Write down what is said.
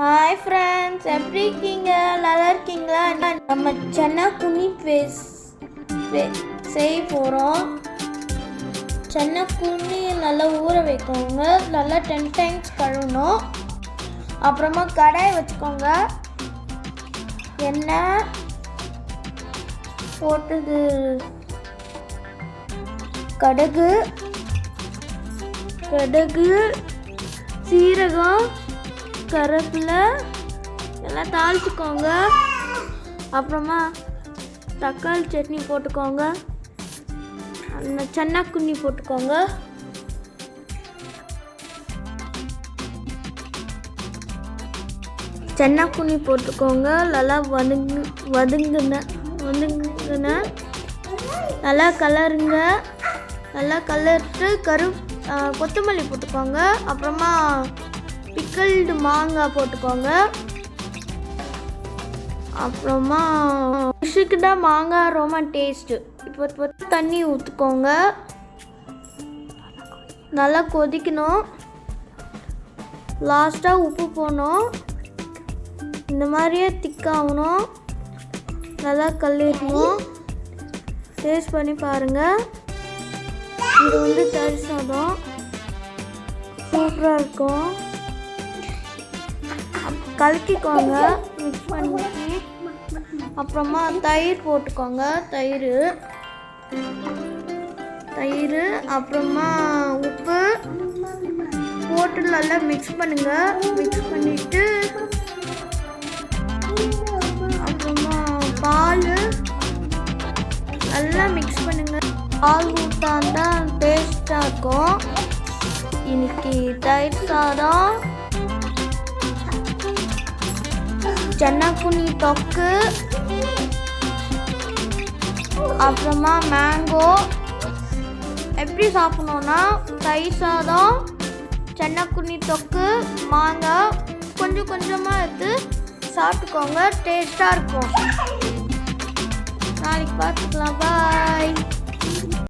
Hi friends எப்படி இருக்கீங்க? நல்லா இருக்கீங்களா? நம்ம சென்னா குனி பேஸ் செய்ய போகிறோம் சென்னை குனி நல்லா ஊற வைக்கோங்க. நல்லா டென் டைம்ஸ் கழுவணும். அப்புறமா கடாய் வச்சுக்கோங்க. எண்ணெய் போட்டது கடுகு கடுகு சீரகம் கருவேப்பிலை எல்லாம் தாளிச்சுக்கோங்க. அப்புறமா தக்காளி சட்னி போட்டுக்கோங்க. அந்த சென்னா குண்ணி போட்டுக்கோங்க. சென்னா குண்ணி போட்டுக்கோங்க. நல்லா வதங்கு வதங்குன வதங்குன. நல்லா கலருங்க. நல்லா கலர்ட்டு கரு கொத்தமல்லி போட்டுக்கோங்க. அப்புறமா பிக்கல்டு மாங்காய் போட்டுக்கோங்க. அப்புறமா ஃபிஷ்ஷுக்கு தான் மாங்காய் ரொம்ப டேஸ்ட்டு. இப்போ இப்போ தண்ணி ஊற்றுக்கோங்க நல்லா கொதிக்கணும். லாஸ்ட்டாக உப்பு போடணும். இந்த மாதிரியே திக்காகணும் நல்லா கல்லிடணும் டேஸ்ட் பண்ணி பாருங்கள் இது வந்து தயிர் சாதம். சூப்பராக இருக்கும். கலக்கிக்கோங்க. மிக்ஸ் பண்ணி. அப்புறமா தயிர் போட்டுக்கோங்க. தயிர். தயிர் அப்புறமா உப்பு போட்டு நல்லா மிக்ஸ் பண்ணுங்க. மிக்ஸ் பண்ணிட்டு அப்புறமா பால் நல்லா மிக்ஸ் பண்ணுங்க. பால் ஊட்டாந்தா டேஸ்டாக இருக்கும். இன்னைக்கு தயிர் சாதம். சென்னக்குனி தொக்கு. அப்புறமா மேங்கோ எப்படி சாப்பிடணுன்னா தயிர் சாதம் சென்னக்குனி தொக்கு மாங்காய் கொஞ்சம் கொஞ்சமாக எடுத்து சாப்பிட்டுக்கோங்க. டேஸ்ட்டாக இருக்கும். நாளைக்கு பார்த்துக்கலாம். பாய்